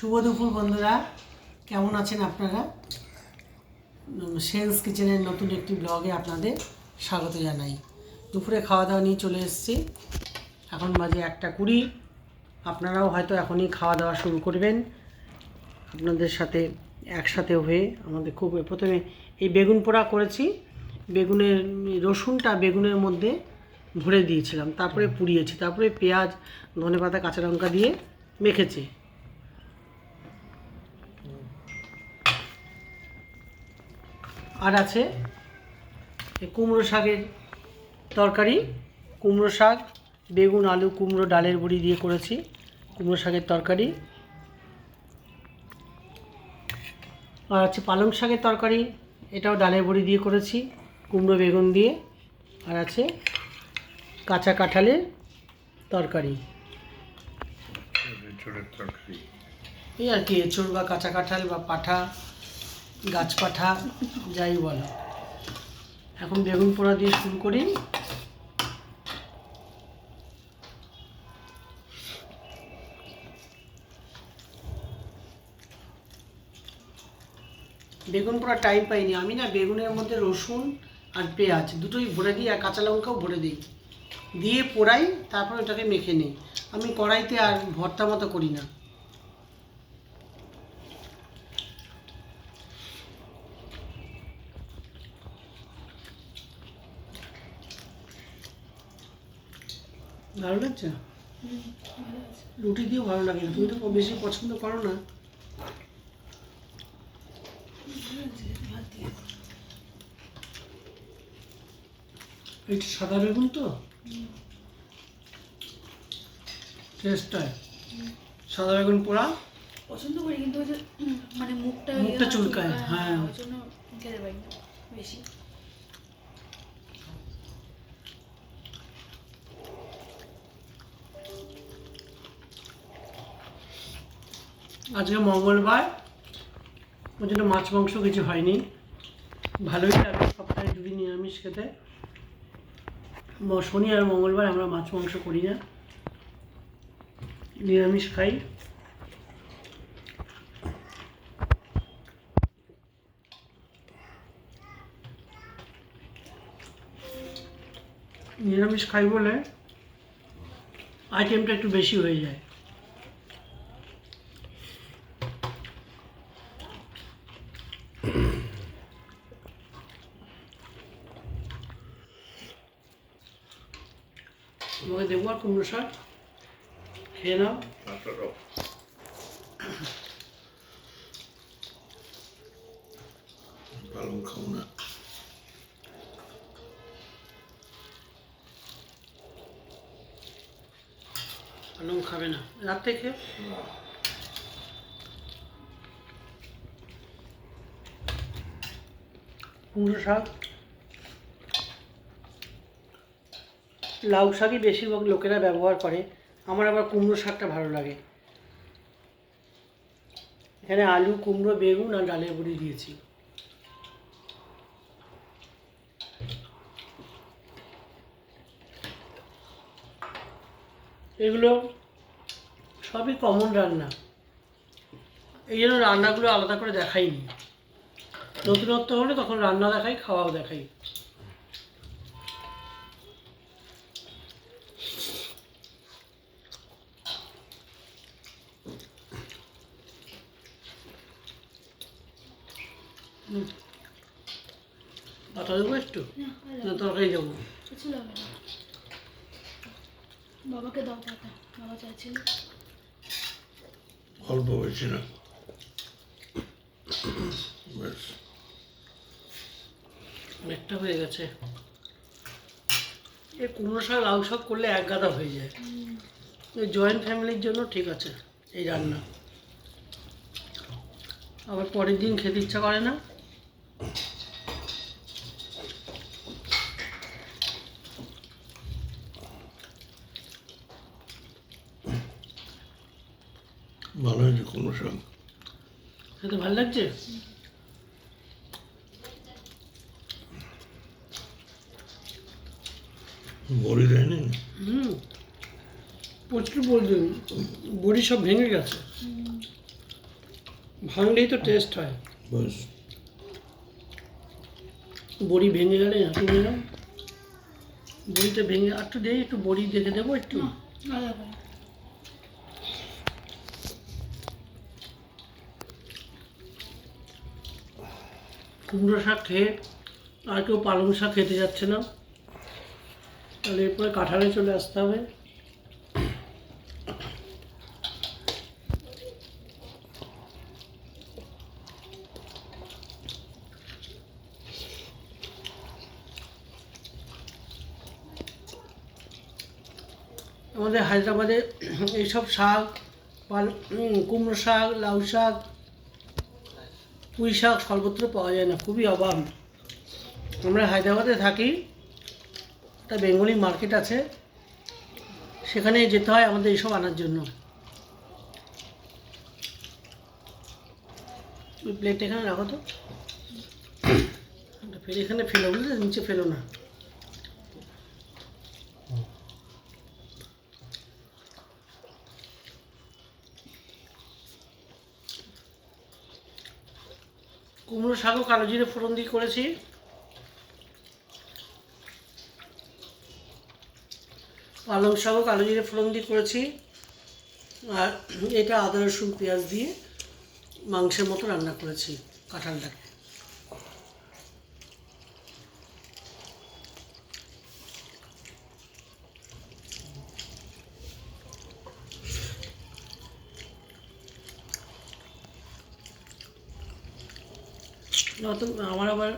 শুভ দুপুর বন্ধুরা। কেমন আছেন আপনারা? সেন্স কিচেনের নতুন একটি ব্লগে আপনাদের স্বাগত জানাই। দুপুরে খাওয়া দাওয়া নিয়ে চলে এসেছি। এখন বাজে একটা কুড়ি। আপনারাও হয়তো এখনই খাওয়া দাওয়া শুরু করবেন। আপনাদের সাথে একসাথে হয়ে আমাদের খুব প্রথমে এই বেগুন পোড়া করেছি। বেগুনের রসুনটা বেগুনের মধ্যে ভরে দিয়েছিলাম। তারপরে পুড়িয়েছি। তারপরে পেঁয়াজ ধনেপাতা কাঁচা লঙ্কা দিয়ে মেখেছি। আর আছে কুমড়ো শাকের তরকারি কুমড়ো শাক বেগুন আলু কুমড়ো ডালের বড়ি দিয়ে করেছি কুমড়ো শাকের তরকারি। আর আছে পালং শাকের তরকারি এটাও ডালের বড়ি দিয়ে করেছি কুমড়ো বেগুন দিয়ে। আর আছে কাঁচা কাঁঠালের তরকারি। তরকারি। এই আর কি এঁচড় বা কাঁচা কাঁঠাল বা পাঠা গাছ পাঠা যাই বলো। এখন বেগুন পোড়া দিয়ে শুরু করি। বেগুন পোড়া টাইম পাইনি। আমি না বেগুনের মধ্যে রসুন আর পেঁয়াজ দুটোই ভরে দিই আর কাঁচা লঙ্কাও ভরে দিই। দিয়ে পোড়াই, তারপর ওটাকে মেখে নিই। আমি কড়াইতে আর ভর্তা মতো করি না। ভালো লাগছে? রুটি দিয়েও ভালো লাগে না। তুমি তো বেশি পছন্দ করো না। এটা সাদা বেগুন তো? টেস্টটা? সাদা বেগুন পোড়া? পছন্দ করি কিন্তু ওই যে মানে মুখটা মুখটা ইয়ে চুলকায়, চুলকায়, হ্যাঁ। ওই জন্য খেতে পারি না বেশি। আজকে মঙ্গলবার। ওই জন্য মাছ, মাংস কিছু হয়নি। ভালোই লাগে সপ্তাহে দুদিন নিরামিষ খেতে। শনি আর মঙ্গলবার আমরা মাছ, মাংস করি না। নিরামিষ খাই। নিরামিষ খাই বলে আইটেমটা একটু বেশি হয়ে যায়। তোমাকে দেবো আর কুমড়ো শাক খেয়ে নাও তাছাড়াও পালং খাও না পালং কুমড়ো শাক। লাউ শাকই বেশিরভাগ লোকেরা ব্যবহার করে। আমার আবার কুমড়ো শাকটা ভালো লাগে। এখানে আলু, কুমড়ো, বেগুন আর ডালের বড়ি দিয়েছি। এগুলো সবই কমন রান্না। এই জন্য রান্নাগুলো আলাদা করে দেখাইনি। নতুনত্ব হলে তখন রান্না দেখাই খাওয়াও দেখাই। হুম। পাতা দেবো একটু? না, তরকারি দেবো। কিছু লাগবে না। বাবাকে দাও পাতা বাবা চাইছিল। অল্প বেশি না। ব্যাস অনেকটা হয়ে গেছে। এ কুমড়ো শাক লাউ শাক করলে এক গাদা হয়ে যায়। জয়েন্ট ফ্যামিলির জন্য ঠিক আছে এই রান্না। আবার পরের দিন খেতে ইচ্ছা করে না। ভালো হয়েছে কোনো শাক। খেতে ভালো লাগছে? বড়ি দেয়নি? হুম। প্রচুর বড়ি বড়ি সব ভেঙে গেছে। ভাঙলেই তো টেস্ট হয়। ব্যাস বড়ি ভেঙে গেলে হাঁটি নিলাম বড়িটা ভেঙে আর একটু দেই একটু বড়ি দেখে দেবো একটু। কুমড়ো শাক খেয়ে আর কেউ পালং শাক খেতে যাচ্ছে না। তাহলে এরপরে কাঁঠালে চলে আসতে হবে। আমাদের হায়দ্রাবাদে এইসব শাক, পাল কুমড়ো শাক, লাউ শাক, পুঁই শাক সর্বত্র পাওয়া যায় না, খুবই অভাব আমরা হায়দ্রাবাদে থাকি। একটা বেঙ্গলি মার্কেট আছে সেখানে যেতে হয় আমাদের এইসব আনার জন্য। ওই প্লেট এখানে রাখো তো। ফেলে এখানে ফেলো, বুঝলে? নিচে ফেলো না। কুমড়ো শাকও কালো জিরে ফোড়ন দিয়ে করেছি। পালং শাকও কালো জিরে ফোড়ন দিয়ে করেছি। আর এটা আদা, রসুন, পেঁয়াজ দিয়ে মাংসের মতো রান্না করেছি কাঁঠালটাকে। নতুন আমার আবার